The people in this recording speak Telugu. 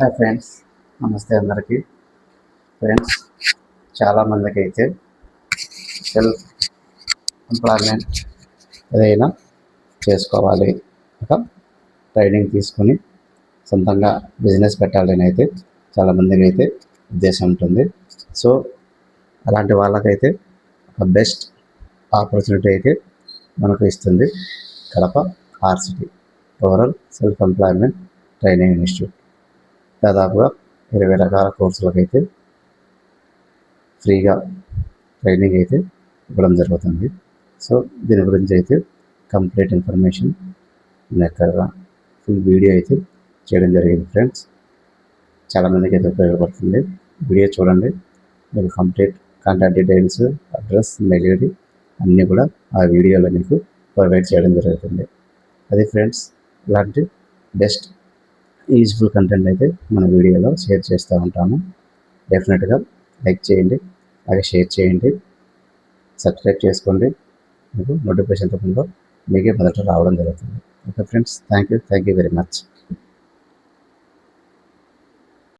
Hi friends. నమస్తే అందరికీ. ఫ్రెండ్స్ చాలామందికి అయితే సెల్ఫ్ ఎంప్లాయ్మెంట్ ఏదైనా చేసుకోవాలి. ఒక ట్రైనింగ్ తీసుకొని సొంతంగా బిజినెస్ పెట్టాలని అయితే చాలామందికి అయితే ఉద్దేశం ఉంటుంది. సో అలాంటి వాళ్ళకైతే ఒక బెస్ట్ ఆపర్చునిటీ అయితే మనకు ఇస్తుంది Kadapa RSETI overall self employment training institute. దాదాపుగా ఇరవై రకాల కోర్సులకు అయితే ఫ్రీగా ట్రైనింగ్ అయితే ఇవ్వడం జరుగుతుంది. సో దీని గురించి అయితే కంప్లీట్ ఇన్ఫర్మేషన్ ఎక్కడ ఫుల్ వీడియో అయితే చేయడం జరిగింది ఫ్రెండ్స్. చాలామందికి అయితే ఉపయోగపడుతుంది. వీడియో చూడండి. మీకు complete contact details address mail ID అన్నీ కూడా ఆ వీడియోలో మీకు ప్రొవైడ్ చేయడం జరుగుతుంది. అది ఫ్రెండ్స్ ఇలాంటి బెస్ట్ యూజ్ఫుల్ కంటెంట్ అయితే మన వీడియోలో షేర్ చేస్తూ ఉంటాము. డెఫినెట్గా లైక్ చేయండి అలాగే షేర్ చేయండి సబ్స్క్రైబ్ చేసుకోండి. మీకు నోటిఫికేషన్ రూపంలో మీకే మొదట రావడం జరుగుతుంది. Okay friends thank you thank you very much